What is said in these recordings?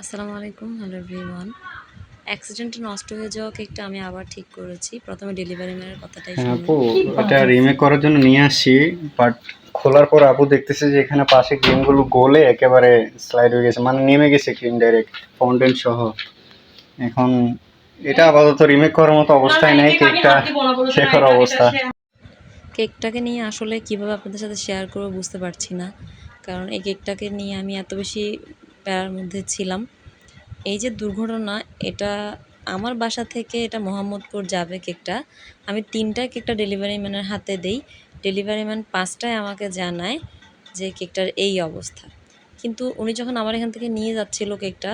আসসালামু আলাইকুম hello everyone. অ্যাক্সিডেন্টে নষ্ট হয়ে যাওয়া কেকটা আমি আবার ঠিক করেছি। প্রথমে ডেলিভারি ম্যানের কথাটাই হ্যাঁ আপু এটা রিমেক করার জন্য নিয়ে আসি বাট খোলার পর আপু দেখতেছে যে এখানে পাশে ক্রিমগুলো গলে একেবারে স্লাইড হয়ে গেছে মানে নেমে গেছে ক্রিম ডাইরেক্ট ফাউন্টেন সহ। এখন এটা আপাতত রিমেক করার মতো অবস্থায় নেই কেকটা করার অবস্থা। কেকটাকে নিয়ে আসলে কীভাবে আপনাদের সাথে শেয়ার করব বুঝতে পারছি না কারণ এই কেকটাকে নিয়ে আমি এত বেশি প্যারার মধ্যে ছিলাম। এই যে দুর্ঘটনা, এটা আমার বাসা থেকে এটা মোহাম্মদপুর যাবে কেকটা। আমি তিনটায় কেকটা ডেলিভারি ম্যানের হাতে দেই। ডেলিভারি ম্যান পাঁচটায় আমাকে জানায় যে কেকটার এই অবস্থা। কিন্তু উনি যখন আমার এখান থেকে নিয়ে যাচ্ছিল কেকটা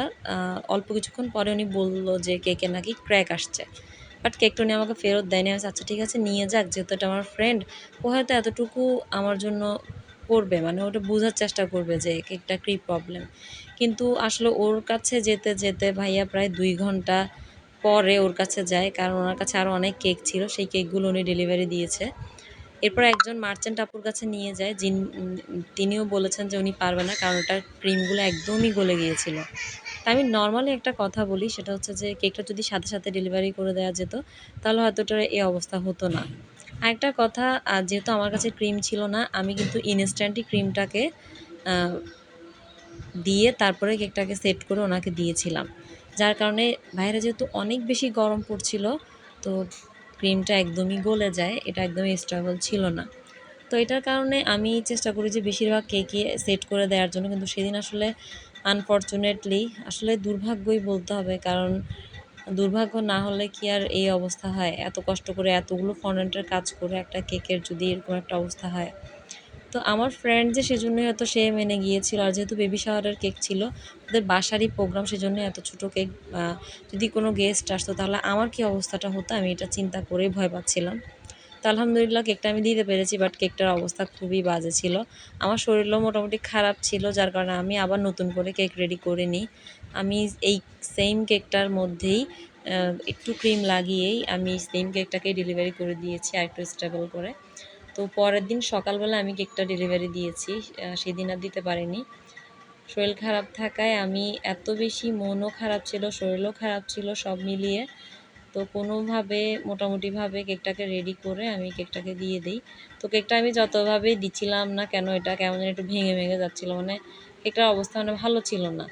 অল্প কিছুক্ষণ পরে উনি বলল যে কেকে নাকি ক্র্যাক আসছে। বাট কেকটা উনি আমাকে ফেরত দেয়নি। আমি আচ্ছা ঠিক আছে, নিয়ে যাক, যেহেতু এটা আমার ফ্রেন্ড, ও হয়তো এতটুকু আমার জন্য করবে মানে ওটা বোঝার চেষ্টা করবে যে কেকটা কী প্রবলেম কিন্তু আসলে ওর কাছে যেতে যেতে ভাইয়া প্রায় দুই ঘণ্টা পরে ওর কাছে যায়, কারণ ওনার কাছে আরও অনেক কেক ছিল, সেই কেকগুলো উনি ডেলিভারি দিয়েছে। এরপর একজন মার্চেন্ট আপুর কাছে নিয়ে যায় যিনি তিনিও বলেছেন যে উনি পারবে না, কারণ ওটার ক্রিমগুলো একদমই গলে গিয়েছিল। তা আমি নর্মালি একটা কথা বলি, সেটা হচ্ছে যে কেকটা যদি সাথে সাথে ডেলিভারি করে দেওয়া যেত, তাহলে হয়তো ওটার এই অবস্থা হতো না। আরেকটা কথা যেহেতু আমার কাছে ক্রিম ছিল না, আমি কিন্তু ইনস্ট্যান্টই ক্রিমটাকে দিয়ে তারপরে কেকটাকে সেট করে ওনাকে দিয়েছিলাম। যার কারণে বাইরে যেহেতু অনেক বেশি গরম পড়ছিল, তো ক্রিমটা একদমই গলে যায়, এটা একদমই স্টেবল ছিল না। তো এটার কারণে আমি চেষ্টা করি যে বেশিরভাগ কেকই সেট করে দেওয়ার জন্য, কিন্তু সেদিন আসলে আনফর্চুনেটলি আসলে দুর্ভাগ্যই বলতে হবে, কারণ দুর্ভাগ্য না হলে কি আর এই অবস্থা হয়? এত কষ্ট করে এতগুলো ফন্ডেন্টের কাজ করে একটা কেকের যদি এরকম একটা অবস্থা হয়। তো আমার ফ্রেন্ড যে সেজন্যই হয়তো সে মেনে গিয়েছিল আর যেহেতু বেবি শাওয়ারের কেক ছিল, ওদের বাসারই প্রোগ্রাম সেজন্য এত ছোটো কেক যদি কোনো গেস্ট আসতো তাহলে আমার কি অবস্থাটা হতো আমি এটা চিন্তা করেই ভয় পাচ্ছিলাম। তো আলহামদুলিল্লাহ কেকটা আমি দিতে পেরেছি বাট কেকটার অবস্থা খুবই বাজে ছিল। আমার শরীরও মোটামুটি খারাপ ছিল, যার কারণে আমি আবার নতুন করে কেক রেডি করে নিই। আমি এই সেম কেকটার মধ্যেই একটু ক্রিম লাগিয়েই আমি সেম কেকটাকে ডেলিভারি করে দিয়েছি, আর একটু করে। তো পরের দিন সকালবেলা আমি কেকটা ডেলিভারি দিয়েছি সেদিন আর দিতে পারিনি। শরীর খারাপ থাকায় আমি এত বেশি মনও খারাপ ছিল, শরীরও খারাপ ছিল সব মিলিয়ে। তো কোনোভাবে মোটামুটিভাবে কেকটাকে রেডি করে আমি কেকটাকে দিয়ে দিই। তো কেকটা আমি যতভাবেই দিচ্ছিলাম না কেন, এটা কেমন যেন একটু ভেঙে ভেঙে যাচ্ছিল মানে কেকটার অবস্থা মানে ভালো ছিল না।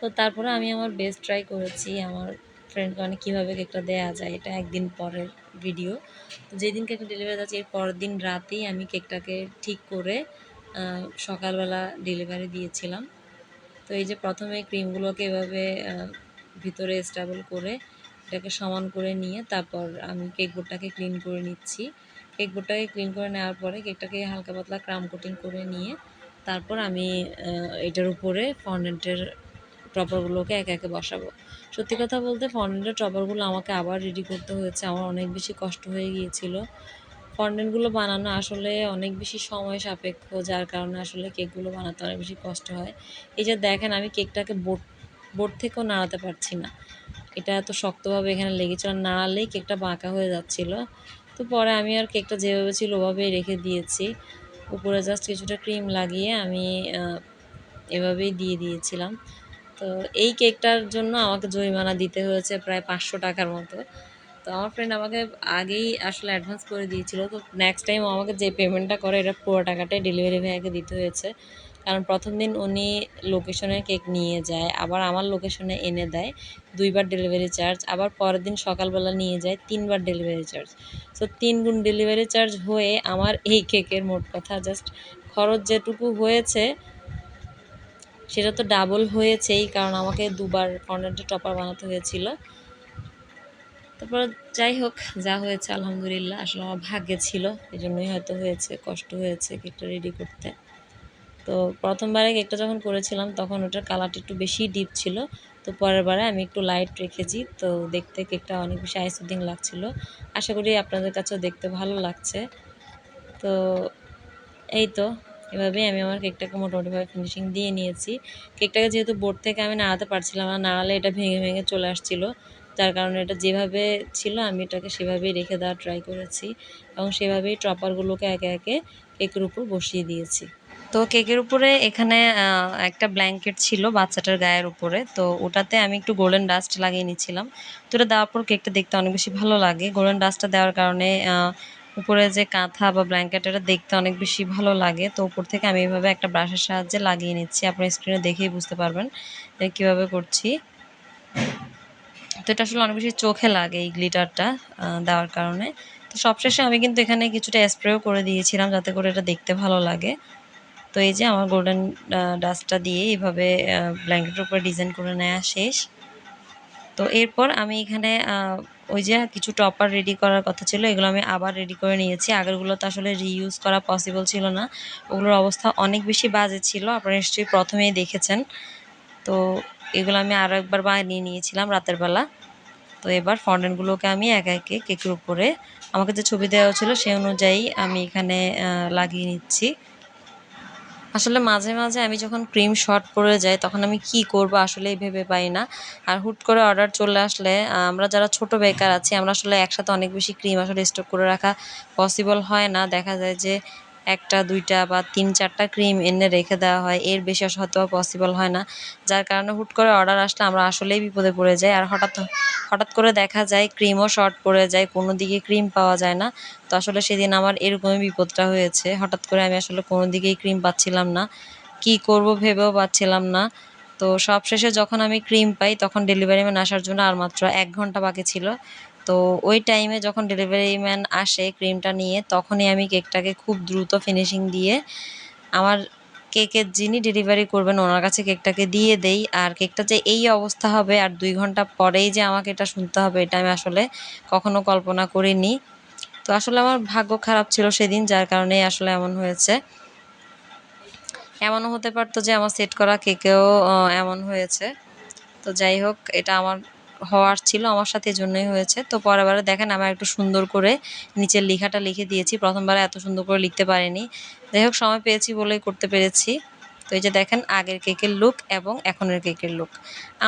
তো তারপরে আমি আমার বেস্ট ট্রাই করেছি আমার ফ্রেন্ডকে মানে কীভাবে কেকটা দেওয়া যায়, এটা একদিন পরের ভিডিও যেদিন কেকটা ডেলিভারি যাচ্ছে, এর পরের দিন রাতেই আমি কেকটাকে ঠিক করে সকালবেলা ডেলিভারি দিয়েছিলাম। তো এই যে প্রথমে ক্রিমগুলোকে এভাবে ভিতরে স্টেবল করে এটাকে সমান করে নিয়ে তারপর আমি কেক বোর্ডটাকে ক্লিন করে নিচ্ছি। কেক বোর্ডটাকে ক্লিন করে নেওয়ার পরে কেকটাকে হালকা পাতলা ক্রাম কোটিং করে নিয়ে তারপর আমি এটার উপরে ফন্ডেন্টের টপারগুলোকে একে একে বসাবো। সত্যি কথা বলতে ফন্ডেন্টের টপারগুলো আমাকে আবার রেডি করতে হয়েছে। আমার অনেক বেশি কষ্ট হয়ে গিয়েছিল। ফন্ডেন্টগুলো বানানো আসলে অনেক বেশি সময় সাপেক্ষ, যার কারণে আসলে কেকগুলো বানাতে অনেক বেশি কষ্ট হয়। এই যে দেখেন, আমি কেকটাকে বোর্ড বোর্ড থেকেও নাড়াতে পারছি না। এটা এত শক্তভাবে এখানে লেগেছিল, আর নাড়ালেই কেকটা বাঁকা হয়ে যাচ্ছিল। তো পরে আমি আর কেকটা যেভাবে ছিল ওভাবেই রেখে দিয়েছি। উপরে জাস্ট কিছুটা ক্রিম লাগিয়ে আমি এভাবেই দিয়ে দিয়েছিলাম। তো এই কেকটার জন্য আমাকে জরিমানা দিতে হয়েছে প্রায় পাঁচশো টাকার মতো। তো আমার ফ্রেন্ড আমাকে আগেই আসলে অ্যাডভান্স করে দিয়েছিল। তো নেক্সট টাইম আমাকে যে পেমেন্টটা করে, এটা পুরো টাকাটাই ডেলিভারি ভাইয়াকে দিতে হয়েছে। কারণ প্রথম দিন উনি লোকেশনে কেক নিয়ে যায়, আবার আমার লোকেশনে এনে দেয়, দুইবার ডেলিভারি চার্জ আবার পরের দিন সকালবেলা নিয়ে যায়, তিনবার ডেলিভারি চার্জ সো তিন গুণ ডেলিভারি চার্জ হয়ে আমার এই কেকের মোট কথা জাস্ট খরচ যেটুকু হয়েছে, সেটা তো ডাবল হয়েছেই, কারণ আমাকে দুবার ফন্ডেন্টের টপার বানাতে হয়েছিল। তারপর যাই হোক, যা হয়েছে আলহামদুলিল্লাহ, আসলে আমার ভাগ্যে ছিল এই জন্যই হয়তো হয়েছে, কষ্ট হয়েছে কেকটা রেডি করতে। তো প্রথমবারে কেকটা যখন করেছিলাম, তখন ওটার কালারটা একটু বেশি ডিপ ছিল। তো পরের বারে আমি একটু লাইট রেখেছি। তো দেখতে কেকটা অনেক বেশি আইসুদিং লাগছিল। আশা করি আপনাদের কাছেও দেখতে ভালো লাগছে। তো এই তো, এভাবেই আমি আমার কেকটাকে মোটামুটিভাবে ফিনিশিং দিয়ে নিয়েছি। কেকটাকে যেহেতু বোর্ড থেকে আমি নাড়াতে পারছিলাম না, নাড়ালে এটা ভেঙে ভেঙে চলে আসছিল। যার কারণে এটা যেভাবে ছিল, আমি এটাকে সেভাবেই রেখে দেওয়ার ট্রাই করেছি। এবং সেভাবেই টপারগুলোকে একে একে কেকের উপর বসিয়ে দিয়েছি। তো কেকের উপরে এখানে একটা ব্ল্যাঙ্কেট ছিল বাচ্চাটার গায়ের উপরে। তো ওটাতে আমি একটু গোল্ডেন ডাস্ট লাগিয়ে নিচ্ছিলাম। তো ওটা দেওয়ার পর কেকটা দেখতে অনেক বেশি ভালো লাগে। গোল্ডেন ডাস্টটা দেওয়ার কারণে উপরে যে কাঁথা বা ব্ল্যাঙ্কেট এটা দেখতে অনেক বেশি ভালো লাগে। তো উপর থেকে আমি এইভাবে একটা ব্রাশের সাহায্যে লাগিয়ে নিচ্ছি। আপনার স্ক্রিনে দেখেই বুঝতে পারবেন কীভাবে করছি। তো এটা আসলে অনেক বেশি চোখে লাগে এই গ্লিটারটা দেওয়ার কারণে। তো সবশেষে আমি কিন্তু এখানে কিছুটা স্প্রেও করে দিয়েছিলাম যাতে করে এটা দেখতে ভালো লাগে। তো এই যে আমার গোল্ডেন ডাস্টটা দিয়ে এইভাবে ব্ল্যাঙ্কেটের উপরে ডিজাইন করে নেওয়া শেষ। তো এরপর আমি এখানে ওই যে কিছু টপার রেডি করার কথা ছিল, এগুলো আমি আবার রেডি করে নিয়েছি। আগেরগুলো তো আসলে রিইউজ করা পসিবল ছিল না। ওগুলোর অবস্থা অনেক বেশি বাজে ছিল, আপনারা নিশ্চয়ই প্রথমেই দেখেছেন। তো এগুলো আমি আরও একবার বানিয়ে নিয়েছিলাম রাতের বেলা। তো এবার ফন্ডেন্টগুলোকে আমি একে একে কেকের উপরে, আমাকে যে ছবি দেওয়া ছিল সেই অনুযায়ী আমি এখানে লাগিয়ে নিচ্ছি। আসলে মাঝে মাঝে আমি যখন ক্রিম শর্ট পড়ে যাই, তখন আমি কি করব আসলেই ভেবে পাই না। আর হুট করে অর্ডার চলে আসলে আমরা যারা ছোট বেকার আছি, আমরা আসলে একসাথে অনেক বেশি ক্রিম আসলে স্টক করে রাখা পসিবল হয় না। দেখা যায় যে একটা, দুইটা বা তিন, চারটা ক্রিম এনে রেখে দেওয়া হয়, এর বেশি হয়তো পসিবল হয় না। যার কারণে হুট করে অর্ডার আসলে আমরা আসলেই বিপদে পড়ে যাই। আর হঠাৎ হঠাৎ করে দেখা যায় ক্রিমও শর্ট পড়ে যায়, কোনো দিকে ক্রিম পাওয়া যায় না। তো আসলে সেদিন আমার এরকমই বিপদটা হয়েছে। হঠাৎ করে আমি আসলে কোনো দিকেই ক্রিম পাচ্ছিলাম না। কি করব ভেবেও পাচ্ছিলাম না। তো সব শেষে যখন আমি ক্রিম পাই, তখন ডেলিভারি ম্যান আসার জন্য আর মাত্র এক ঘণ্টা বাকি ছিল। তো ওই টাইমে যখন ডেলিভারি ম্যান আসে ক্রিমটা নিয়ে, তখনই আমি কেকটাকে খুব দ্রুত ফিনিশিং দিয়ে আমার কেকের যিনি ডেলিভারি করবেন, ওনার কাছে কেকটাকে দিয়ে দেই। আর কেকটা যে এই অবস্থা হবে আর দুই ঘণ্টা পরেই যে আমাকে এটা শুনতে হবে, এটা আমি আসলে কখনো কল্পনা করিনি। তো আসলে আমার ভাগ্য খারাপ ছিল সেদিন, যার কারণে আসলে এমন হয়েছে। এমনও হতে পারতো যে আমার সেট করা কেকেও এমন হয়েছে। তো যাই হোক, এটা আমার হওয়ার ছিল, আমার সাথে জন্যই হয়েছে। তো পরের বারে দেখেন আমার একটু সুন্দর করে নিচের লেখাটা লিখে দিয়েছি। প্রথমবারে এত সুন্দর করে লিখতে পারিনি। যাই হোক সময় পেয়েছি বলেই করতে পেরেছি। তো এই যে দেখেন, আগের কেকের লুক এবং এখনের কেকের লুক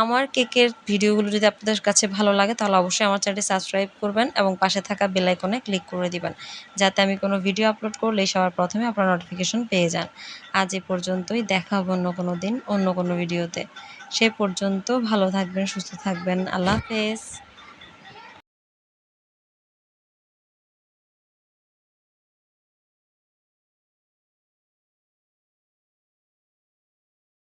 আমার কেকের ভিডিওগুলো যদি আপনাদের কাছে ভালো লাগে, তাহলে অবশ্যই আমার চ্যানেলটি সাবস্ক্রাইব করবেন এবং পাশে থাকা বেল আইকনে ক্লিক করে দিবেন। যাতে আমি কোনো ভিডিও আপলোড করলে সবার প্রথমে আপনার নোটিফিকেশন পেয়ে যান। আজ এ পর্যন্তই, দেখা হবে অন্য কোনো দিন, অন্য কোনো ভিডিওতে সে পর্যন্ত ভালো থাকবেন, সুস্থ থাকবেন। আল্লাহ হাফেজ।